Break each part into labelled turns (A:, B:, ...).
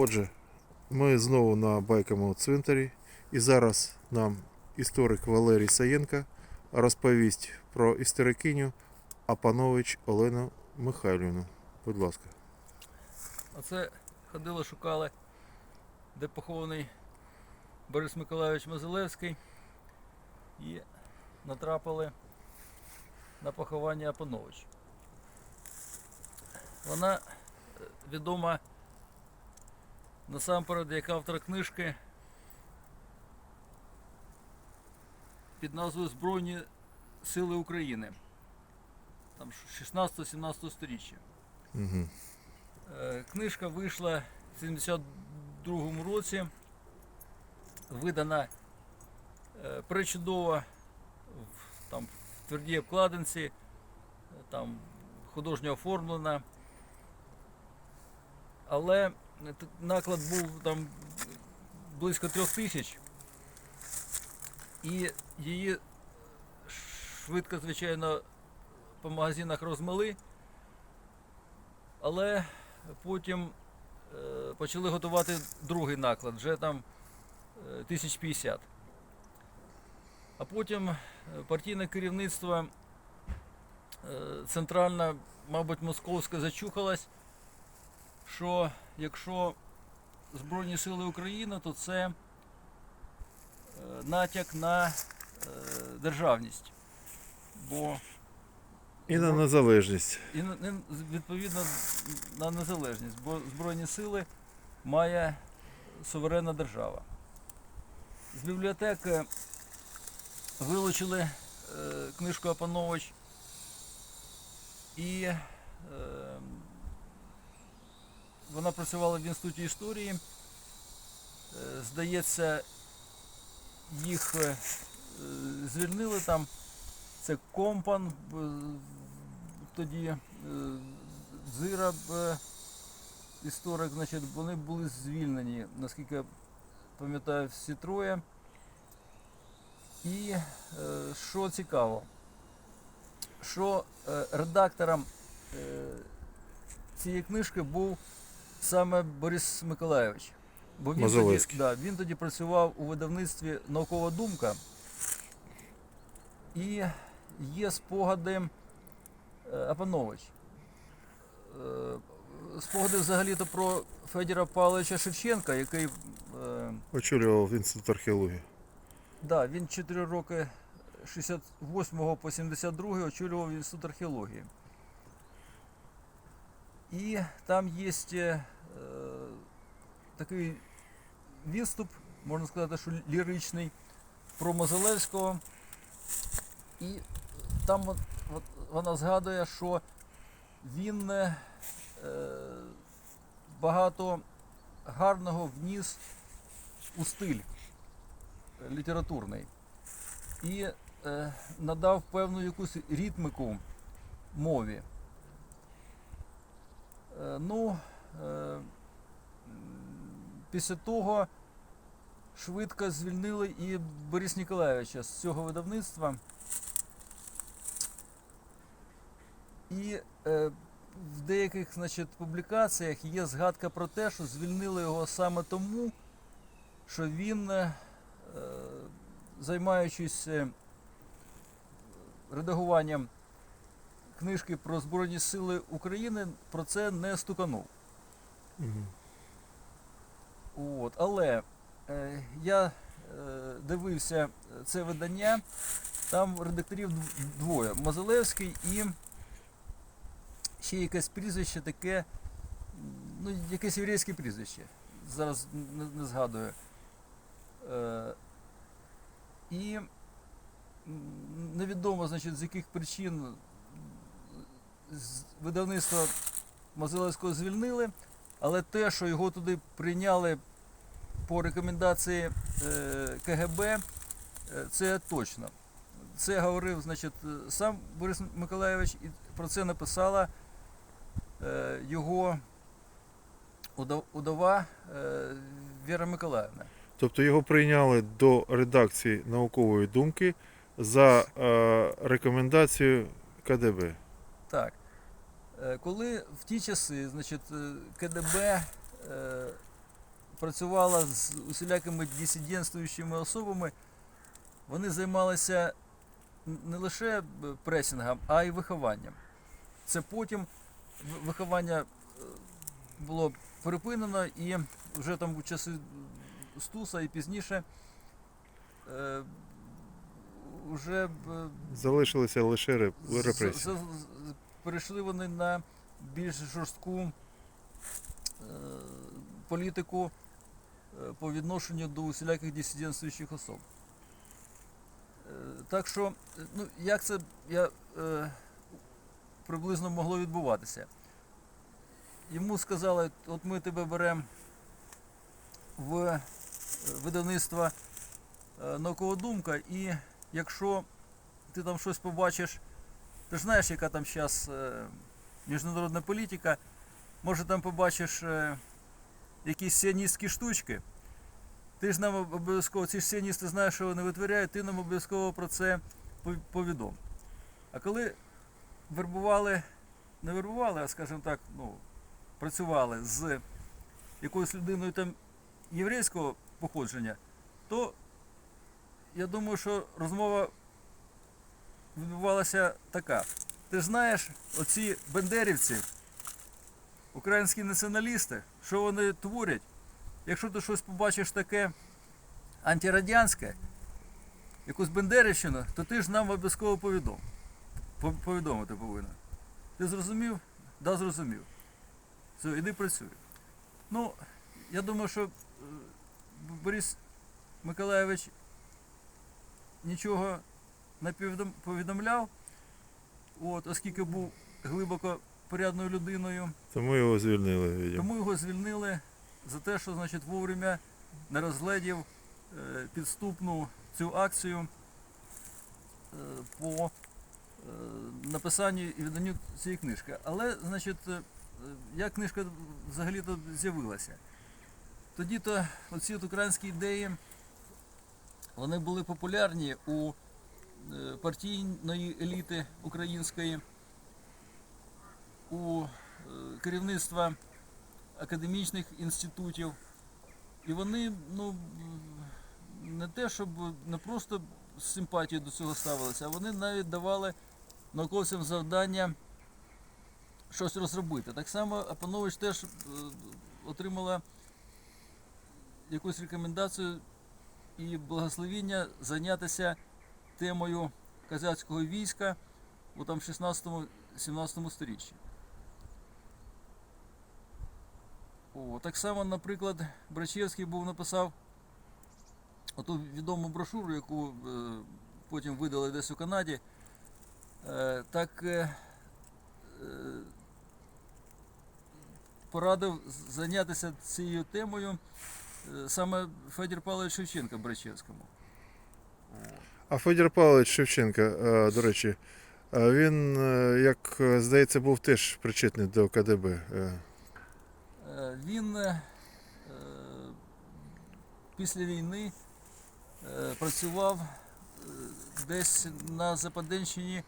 A: Отже, ми знову на байковому цвинтарі, і зараз нам історик Валерій Саєнко розповість про історикиню Апанович Олену Михайлівну. Будь ласка.
B: Оце ходили, шукали, де похований Борис Миколайович Мозилевський і натрапили на поховання Апанович. Вона е, відома насамперед як автор книжки під назвою Збройні Сили України. Там 16-17 сторіччя.
A: Угу.
B: Книжка вийшла в 72-му році. Видана е, пречудово в, там, в твердій обкладинці, е, там художньо оформлена. Але наклад був там близько трьох тисяч. І її швидко, звичайно, по магазинах розмили. Але потім е, почали готувати другий наклад, вже там е, 1050. А потім е, партійне керівництво е, центральне, мабуть, московське зачухалось, що якщо Збройні Сили України, то це е, натяк на е, державність. Бо
A: І на незалежність.
B: і відповідно на незалежність, бо Збройні сили має суверенна держава. З бібліотеки вилучили е, книжку Апанович і е, вона працювала в інституті історії. Е, здається, їх е, звільнили там. Це компан, е, тоді Зира, історик, значить, вони були звільнені, наскільки я пам'ятаю, всі троє. І що цікаво, що редактором цієї книжки був саме Борис Миколайович. Бо він тоді, да, він тоді працював у видавництві Наукова думка. І є спогади е, Апанович. Е, Спогади взагалі-то про Федора Павловича Шевченка, який е,
A: Очолював інститут археології.
B: да, він 4 роки 68 по 72 очолював інститут археології. І там є е, такий відступ, можна сказати, що ліричний, про Мозилевського. І там от, от вона згадує, що він е, багато гарного вніс у стиль літературний і е, надав певну якусь ритмику мові. Е, ну, е, після того швидко звільнили і Борис Ніколаєвича з цього видавництва. І е, в деяких значить, публікаціях є згадка про те, що звільнили його саме тому, що він, займаючись редагуванням книжки про Збройні Сили України, про це не стуканув.
A: Угу.
B: От, але е, я е, дивився це видання, там редакторів двоє. Мозилевський і ще якесь прізвище таке, ну, якесь єврейське прізвище. Зараз не, не згадую. Е, і невідомо, значить, з яких причин видавництва Мозилевського звільнили. Але те, що його туди прийняли по рекомендації е, КГБ, е, це точно. Це говорив значить, е, сам Борис Миколайович, і про це написала його удова Віра Миколаївна.
A: Тобто його прийняли до редакції наукової думки за рекомендацією КДБ.
B: Так. Е, Коли в ті часи, значить, е, КДБ е, працювала з усілякими дисидентствуючими особами. Вони займалися не лише пресінгом, а й вихованням. Це потім виховання було припинено і вже там у часи Стуса і пізніше е, вже
A: Залишилися лише реп- репресії.
B: Перейшли вони на більш жорстку е, політику е, по відношенню до усіляких дисидентствуючих особ. Е, Так що, ну, як це я, е, приблизно могло відбуватися? Йому сказали, от ми тебе беремо в видавництво наукова думка, і якщо ти там щось побачиш, ти ж знаєш, яка там зараз міжнародна політика, може там побачиш е, якісь сіаністські штучки. Ти ж нам обов'язково, ці ж сіаністи знають, що вони витворяють, ти нам обов'язково про це пов- повідом. А коли вербували, не вербували, а скажімо так, ну, працювали з якоюсь людиною там єврейського походження, то я думаю, що розмова відбувалася така. Ти знаєш, оці бендерівці, українські націоналісти, що вони творять, якщо ти щось побачиш таке антирадянське, якусь бендерівщину, то ти ж нам обов'язково повідом. Повідомити повинен. Ти зрозумів? Да, зрозумів. Все, іди працюй. Ну, я думаю, що е, Борис Миколаєвич нічого повідомляв, от, оскільки був глибоко порядною людиною,
A: Тому його звільнили. видимо.
B: тому його звільнили за те, що значить, вовремя не розглядів е, підступну цю акцію е, по е, написанню і виданню цієї книжки. Але, значить, як книжка взагалі-то з'явилася? Тоді-то оці от українські ідеї вони були популярні у партійної еліти української, у е, керівництва академічних інститутів. І вони, ну, не те, щоб не просто з симпатією до цього ставилися, а вони навіть давали науковцям завдання щось розробити. Так само Апанович теж е, отримала якусь рекомендацію і благословіння зайнятися темою козацького війська у там 16-17 сторіччі. О, так само, наприклад, Брачевський був написав оту відому брошуру, яку е, потім видали десь у Канаді. Е, так е, е, порадив зайнятися цією темою е, саме Федір Павлович Шевченко Брачевському.
A: А Федір Павлович Шевченко, е, до речі, е, він, е, як здається, був теж причетний до КДБ.
B: Він після війни працював десь на Западенщині,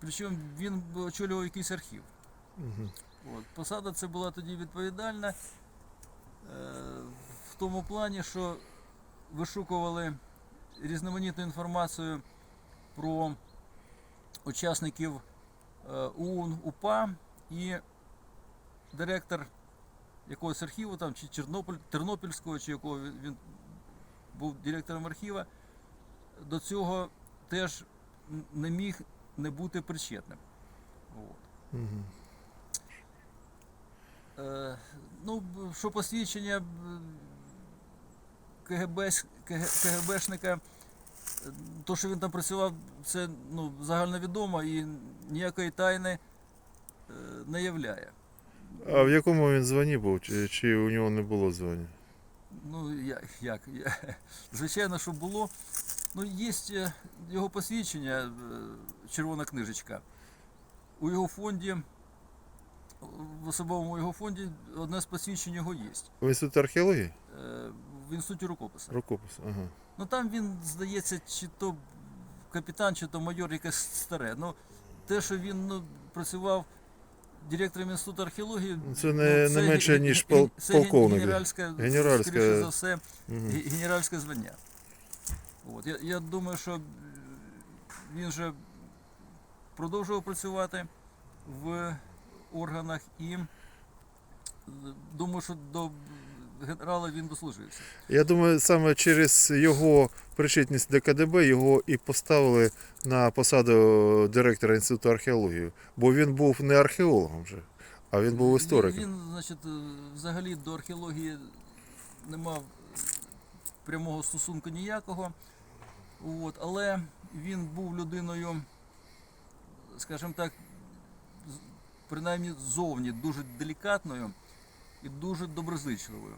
B: причому він очолював якийсь архів.
A: Мгм.
B: От. Посада це була тоді відповідальна в тому плані, що вишукували різноманітну інформацію про учасників е, ОУН УПА і директор якогось архіву, там, чи Чорнобиль, Тернопільського, чи якого він, був директором архіва, до цього теж не міг не бути причетним. От. Е, ну, що посвідчення КГБ, КГБшника, е, то, що він там працював, це ну, загальновідомо і ніякої тайни е, не являє.
A: А в якому він званні був? Чи, чи у нього не було звання?
B: Ну, я, як? Звичайно, що було. Ну, є е, його посвідчення, червона книжечка. У його фонді, в особовому його фонді одне з посвідчень його є.
A: В інституті археології?
B: В інституті рукопису.
A: Рукопис. Ага.
B: Ну там він, здається, чи то капітан, чи то майор якесь старе. Ну, те, що він ну, працював директором інституту археології.
A: Це не- не менше, ніж пол-
B: це
A: полковник.
B: Генеральське,
A: Генеральське.
B: скоріше за все, ге- генеральське звання. От. Я, я думаю, що він же продовжував працювати в органах і е, думаю, що до генерала він дослужився.
A: Я думаю, саме через його причетність до КДБ його і поставили на посаду директора інституту археології, бо він був не археологом вже, а він був істориком.
B: Він, він, значить, е, взагалі до археології не мав прямого стосунку ніякого. От, але він був людиною, скажімо так, принаймні зовні дуже делікатною і дуже доброзичливою.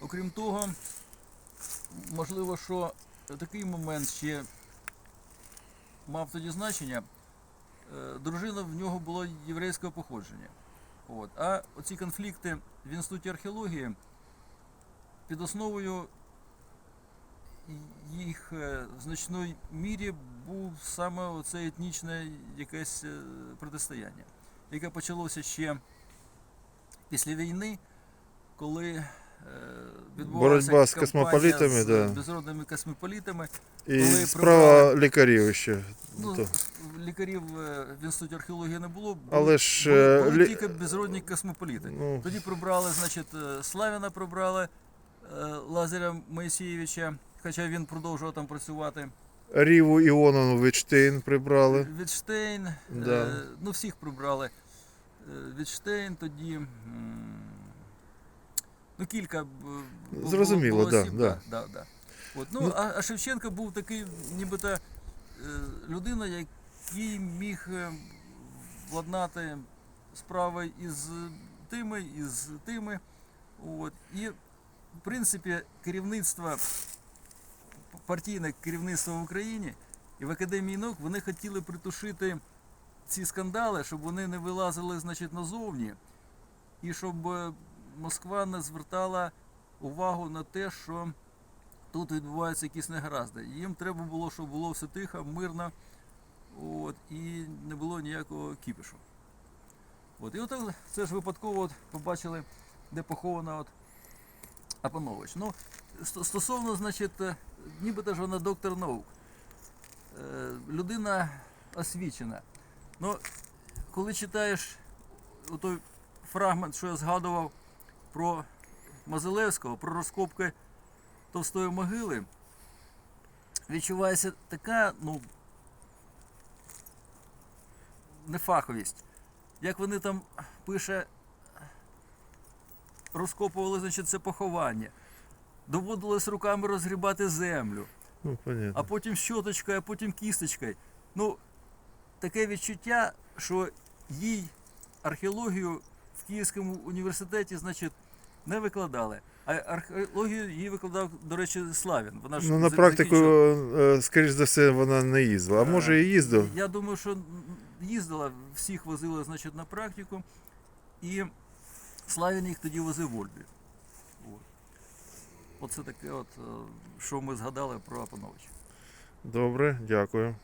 B: Окрім того, можливо, що такий момент ще мав тоді значення. Е, Дружина в нього була єврейського походження. От. А оці конфлікти в інституті археології під основою їх е, в значної мірі був саме оце етнічне якесь е, протистояння, яке почалося ще після війни, коли е, відбувалася
A: Боротьба з космополітами,
B: з
A: да.
B: безродними космополітами.
A: І
B: коли
A: справа лікарів ще.
B: Ну,
A: то.
B: лікарів е, в інституті археології не було, були,
A: Але ж
B: були,
A: е,
B: були
A: лі-
B: тільки безродні космополіти.
A: ну,
B: Тоді прибрали, значить, е, Славіна прибрали е, Лазаря Моїсеєвича, хоча він продовжував там працювати.
A: Ріву Іоновну Вітштейн прибрали.
B: Вітштейн,
A: Да.
B: е, ну всіх прибрали. Е, Вітштейн тоді. Ну, кілька б- б-
A: Зрозуміло,
B: було
A: да, да.
B: да, да. От, ну,
A: Ну-
B: а, а Шевченко був такий, нібито е, людина, який міг е, владнати справи із тими, із тими. От. І, в принципі, керівництво, партійне керівництво в Україні і в Академії наук вони хотіли притушити ці скандали, щоб вони не вилазили значить, назовні, і щоб е, Москва не звертала увагу на те, що тут відбуваються якісь негаразди. Їм треба було, щоб було все тихо, мирно, от, і не було ніякого кіпішу. От, і от це ж випадково от побачили, де похована от Апанович. Ну, стосовно, значить, е, нібито ж вона доктор наук. Е, Людина освічена. Ну, коли читаєш той фрагмент, що я згадував про Мазилевського, про розкопки товстої могили, відчувається така, ну, нефаховість. Як вони там пише, розкопували, значить, це поховання. Доводилось руками розгрібати землю,
A: ну, понятно.
B: а потім щоточкою, а потім кісточкою. Ну, таке відчуття, що їй археологію в Київському університеті, значить, не викладали. А археологію їй викладав, до речі, Славін. Вона ж
A: Ну, на практику,
B: закінчила.
A: е, скоріш за все, вона не їздила. А може і їздив.
B: Я думаю, що їздила, всіх возила, значить, на практику. І Славін їх тоді возив в Ольбі. От. Оце таке, от, е, що ми згадали про Апановича.
A: Добре, дякую.